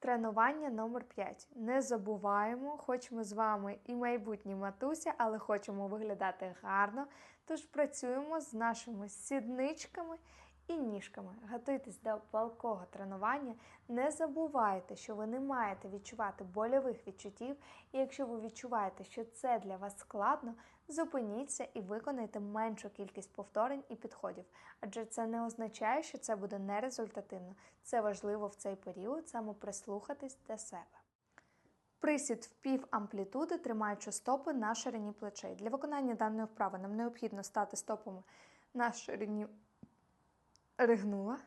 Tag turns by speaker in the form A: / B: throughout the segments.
A: Тренування номер 5. Не забуваємо, хоч ми з вами і майбутні матуся, але хочемо виглядати гарно. Тож працюємо з нашими сідничками і ніжками. Готуйтесь до палкого тренування. Не забувайте, що ви не маєте відчувати больових відчуттів. І якщо ви відчуваєте, що це для вас складно, зупиніться і виконайте меншу кількість повторень і підходів. Адже це не означає, що це буде нерезультативно. Це важливо в цей період саме прислухатись до себе. Присід в пів амплітуди, тримаючи стопи на ширині плечей. Для виконання даної вправи нам необхідно стати стопами на ширині ригнула.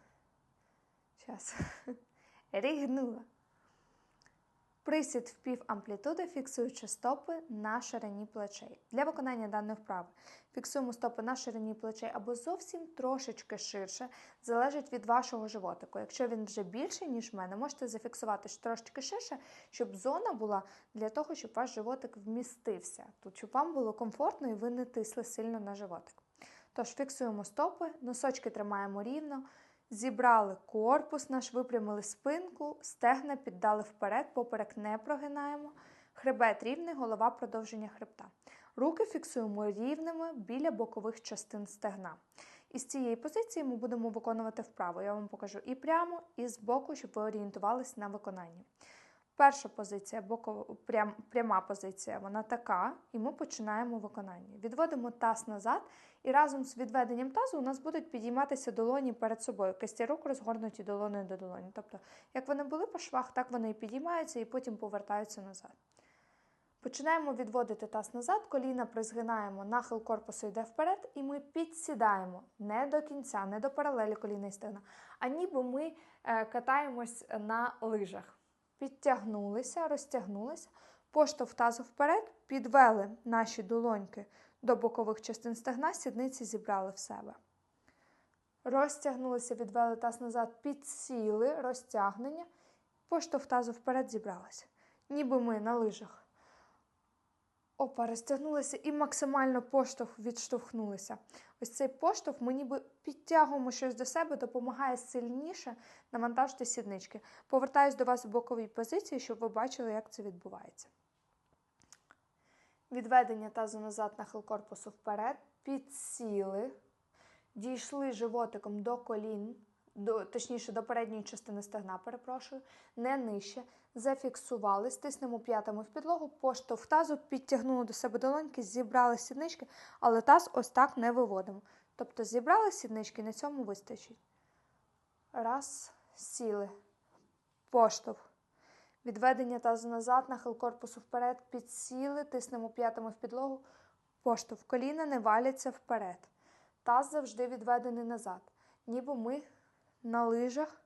A: Зараз. Рігнула. Присід в пів амплітуди, фіксуючи стопи на ширині плечей. Для виконання даної вправи фіксуємо стопи на ширині плечей або зовсім трошечки ширше, залежить від вашого животику. Якщо він вже більший, ніж в мене, можете зафіксувати трошечки ширше, щоб зона була для того, щоб ваш животик вмістився. Тут, щоб вам було комфортно і ви не тисли сильно на животик. Тож фіксуємо стопи, носочки тримаємо рівно. Зібрали корпус наш, випрямили спинку, стегна піддали вперед, поперек не прогинаємо. Хребет рівний, голова продовження хребта. Руки фіксуємо рівними біля бокових частин стегна. І з цієї позиції ми будемо виконувати вправо. Я вам покажу і прямо, і з боку, щоб ви орієнтувалися на виконанні. Перша позиція, бокова, прям, пряма позиція, вона така, і ми починаємо виконання. Відводимо таз назад, і разом з відведенням тазу у нас будуть підійматися долоні перед собою. Кисті рук розгорнуті долоною до долоні. Тобто, як вони були по швах, так вони і підіймаються і потім повертаються назад. Починаємо відводити таз назад, коліна призгинаємо, нахил корпусу йде вперед, і ми підсідаємо не до кінця, не до паралелі коліна і стегна, а ніби ми е, катаємось на лижах. Підтягнулися, розтягнулися, поштовх тазу вперед, підвели наші долоньки до бокових частин стегна, сідниці зібрали в себе. Розтягнулися, відвели таз назад, підсіли, розтягнення, поштовх тазу вперед зібралися. Ніби ми на лижах. Опа, розтягнулися і максимально поштовх відштовхнулися. Ось цей поштовх ми ніби підтягуємо щось до себе, допомагає сильніше навантажити сіднички. Повертаюсь до вас в боковій позиції, щоб ви бачили, як це відбувається. Відведення тазу назад, нахил корпусу вперед, підсіли, дійшли животиком до колін, до, точніше, до передньої частини стегна, перепрошую, не нижче. Зафіксували, стиснемо п'ятами в підлогу, поштовх тазу, підтягнули до себе долоньки, зібрали сіднички, але таз ось так не виводимо. Тобто зібрали сіднички, на цьому вистачить. Раз, сіли. Поштовх. Відведення тазу назад, нахил корпусу вперед, підсіли, тиснемо п'ятами в підлогу, поштовх. Коліна не валяться вперед. Таз завжди відведений назад. Ніби ми на лижах,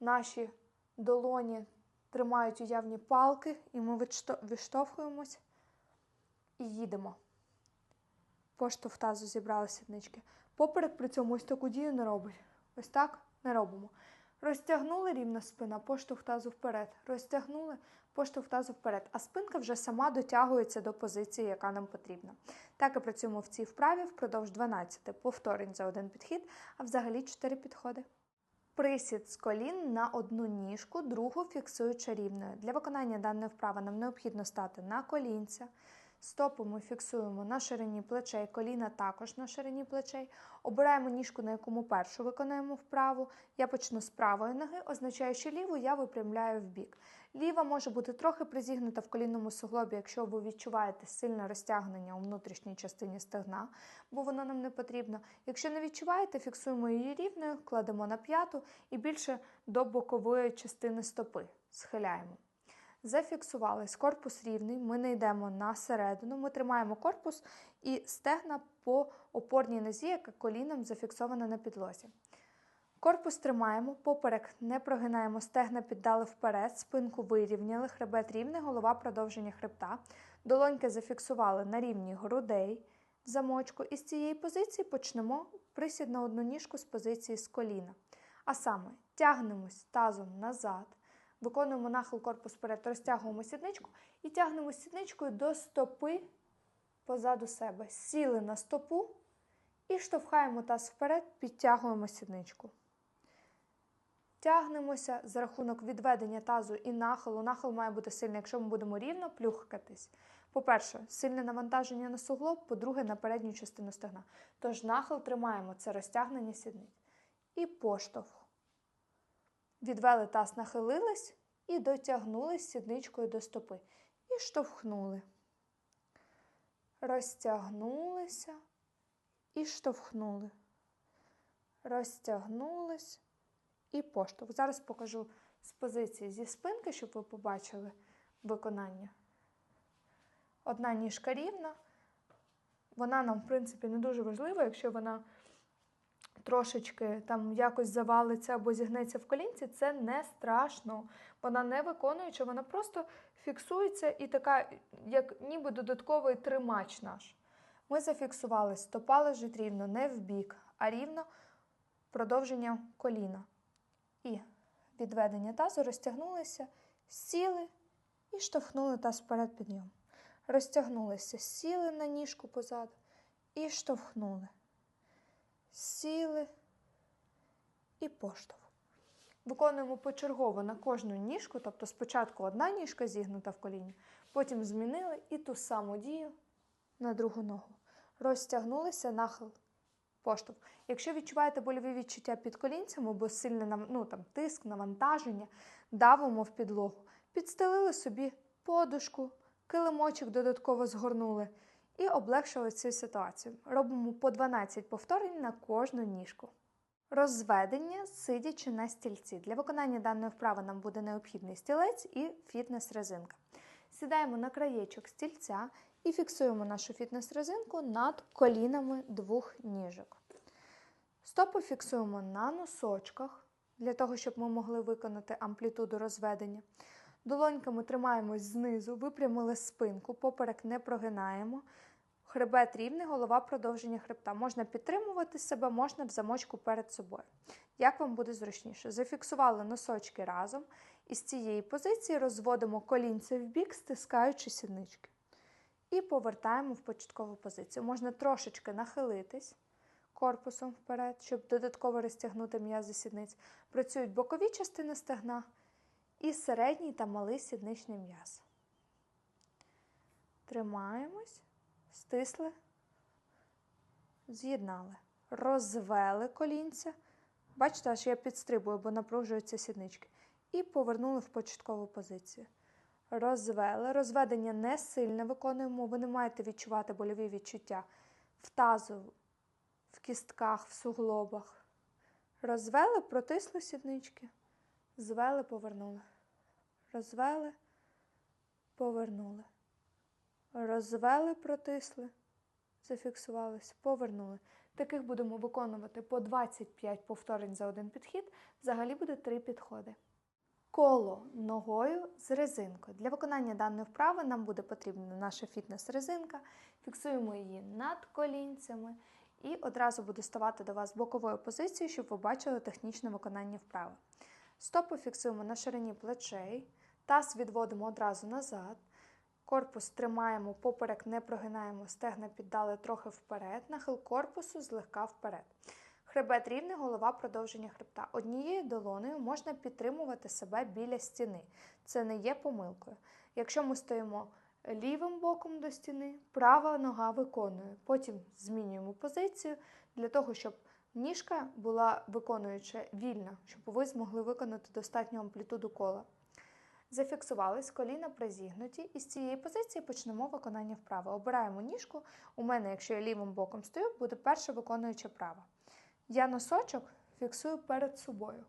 A: наші долоні тримають уявні палки, і ми відштовхуємось і їдемо. Поштовх тазу зібрали сіднички. Поперек при цьому ось таку дію не робить. Ось так не робимо. Розтягнули рівна спина, поштовх тазу вперед. Розтягнули, поштовх тазу вперед. А спинка вже сама дотягується до позиції, яка нам потрібна. Так і працюємо в цій вправі впродовж 12 повторень за один підхід, а взагалі 4 підходи. Присід з колін на одну ніжку, другу фіксуючи рівною. Для виконання даної вправи нам необхідно стати на колінця. Стопи ми фіксуємо на ширині плечей, коліна також на ширині плечей. Обираємо ніжку, на яку ми першу виконаємо вправу. Я почну з правої ноги, означаючи ліву, я випрямляю в бік. Ліва може бути трохи призігнута в колінному суглобі, якщо ви відчуваєте сильне розтягнення у внутрішній частині стегна, бо воно нам не потрібно. Якщо не відчуваєте, фіксуємо її рівною, кладемо на п'яту і більше до бокової частини стопи. Схиляємо. Зафіксувались, корпус рівний, ми не йдемо на середину, ми тримаємо корпус і стегна по опорній нозі, яка коліном зафіксована на підлозі. Корпус тримаємо, поперек не прогинаємо, стегна піддали вперед, спинку вирівняли, хребет рівний, голова продовження хребта. Долоньки зафіксували на рівні грудей в замочку. І з цієї позиції почнемо присід на одну ніжку з позиції з коліна. А саме тягнемось тазом назад. Виконуємо нахил корпус вперед, розтягуємо сідничку і тягнемо сідничкою до стопи позаду себе. Сіли на стопу і штовхаємо таз вперед, підтягуємо сідничку. Тягнемося за рахунок відведення тазу і нахилу. Нахил має бути сильний, якщо ми будемо рівно плюхкатись. По-перше, сильне навантаження на суглоб, по-друге, на передню частину стегна. Тож нахил тримаємо це розтягнення сідниць. І поштовх. Відвели таз, нахилились і дотягнулись сідничкою до стопи. І штовхнули. Розтягнулися і штовхнули. Розтягнулись і поштовх. Зараз покажу з позиції зі спинки, щоб ви побачили виконання. Одна ніжка рівна. Вона нам, в принципі, не дуже важлива, якщо вона трошечки там якось завалиться або зігнеться в колінці, це не страшно. Вона не виконуюча, вона просто фіксується і така, як ніби додатковий тримач наш. Ми зафіксували, стопа лежить рівно, не в бік, а рівно продовження коліна. І відведення тазу розтягнулися, сіли і штовхнули таз вперед підйом. Розтягнулися, сіли на ніжку позаду і штовхнули. Сіли і поштовх. Виконуємо почергово на кожну ніжку, тобто спочатку одна ніжка зігнута в коліні, потім змінили і ту саму дію на другу ногу. Розтягнулися нахил поштовх. Якщо відчуваєте больові відчуття під колінцями, або сильний нам- ну, там, тиск, навантаження, давимо в підлогу, підстелили собі подушку, килимочок додатково згорнули і облегшили цю ситуацію. Робимо по 12 повторень на кожну ніжку. Розведення, сидячи на стільці. Для виконання даної вправи нам буде необхідний стілець і фітнес-резинка. Сідаємо на краєчок стільця і фіксуємо нашу фітнес-резинку над колінами двох ніжок. Стопи фіксуємо на носочках, для того, щоб ми могли виконати амплітуду розведення. Долоньками тримаємось знизу, випрямили спинку, поперек не прогинаємо. Хребет рівний, голова продовження хребта. Можна підтримувати себе, можна в замочку перед собою. Як вам буде зручніше? Зафіксували носочки разом і з цієї позиції розводимо колінце в бік, стискаючи сіднички. І повертаємо в початкову позицію. Можна трошечки нахилитись корпусом вперед, щоб додатково розтягнути м'язи сідниць. Працюють бокові частини стегна і середній та малий сідничний м'яз. Тримаємось, стисли, з'єднали, розвели колінця. Бачите, аж я підстрибую, бо напружуються сіднички. І повернули в початкову позицію. Розвели. Розведення не сильне виконуємо, ви не маєте відчувати больові відчуття в тазу, в кістках, в суглобах. Розвели, протисли сіднички, звели, повернули. Розвели, повернули. Розвели, протисли, зафіксувались, повернули. Таких будемо виконувати по 25 повторень за один підхід. Взагалі буде 3 підходи. Коло ногою з резинкою. Для виконання даної вправи нам буде потрібна наша фітнес-резинка. Фіксуємо її над колінцями і одразу буде ставати до вас боковою позицією, щоб ви бачили технічне виконання вправи. Стопи фіксуємо на ширині плечей, таз відводимо одразу назад. Корпус тримаємо, поперек не прогинаємо, стегна піддали трохи вперед, нахил корпусу злегка вперед. Хребет рівний, голова продовження хребта. Однією долонею можна підтримувати себе біля стіни. Це не є помилкою. Якщо ми стоїмо лівим боком до стіни, права нога виконує. Потім змінюємо позицію для того, щоб ніжка була виконуюча вільна, щоб ви змогли виконати достатню амплітуду кола. Зафіксувались, коліна призігнуті, і з цієї позиції почнемо виконання вправи. Обираємо ніжку. У мене, якщо я лівим боком стою, буде перша виконуюча права. Я носочок фіксую перед собою.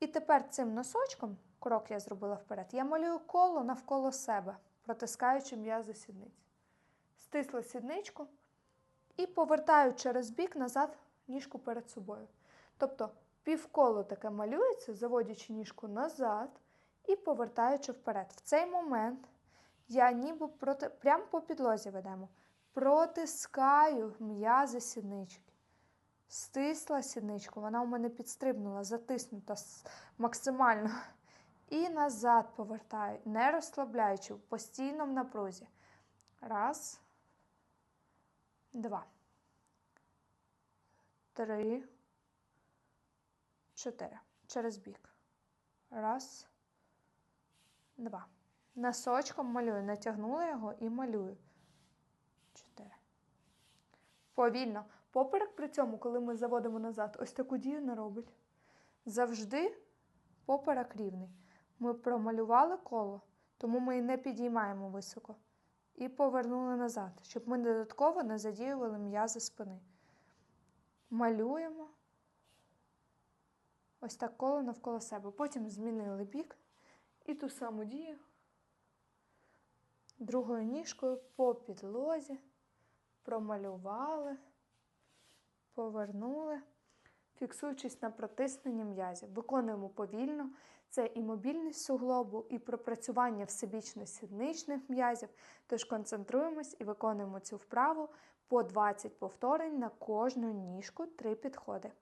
A: І тепер цим носочком, крок я зробила вперед, я малюю коло навколо себе, протискаючи м'язи сідниць. Стисла сідничку і повертаю через бік назад ніжку перед собою. Тобто півколо таке малюється, заводячи ніжку назад і повертаючи вперед. В цей момент я ніби проти, прямо по підлозі ведемо, протискаю м'язи сіднички. Стисла сідничку, вона у мене підстрибнула, затиснута максимально. І назад повертаю, не розслабляючи, в постійному напрузі. Раз, два, три, чотири. через бік. Раз, два. Носочком малюю. Натягнула його і малюю. Чотири. Повільно. Поперек при цьому, коли ми заводимо назад, ось таку дію не робить. Завжди поперек рівний. Ми промалювали коло, тому ми і не підіймаємо високо. І повернули назад, щоб ми додатково не задіювали м'язи спини. Малюємо ось так коло навколо себе. Потім змінили бік і ту саму дію другою ніжкою по підлозі, промалювали, повернули, фіксуючись на протисненні м'язів. Виконуємо повільно. Це і мобільність суглобу, і пропрацювання всебічно-сідничних м'язів. Тож концентруємось і виконуємо цю вправу по 20 повторень на кожну ніжку, 3 підходи.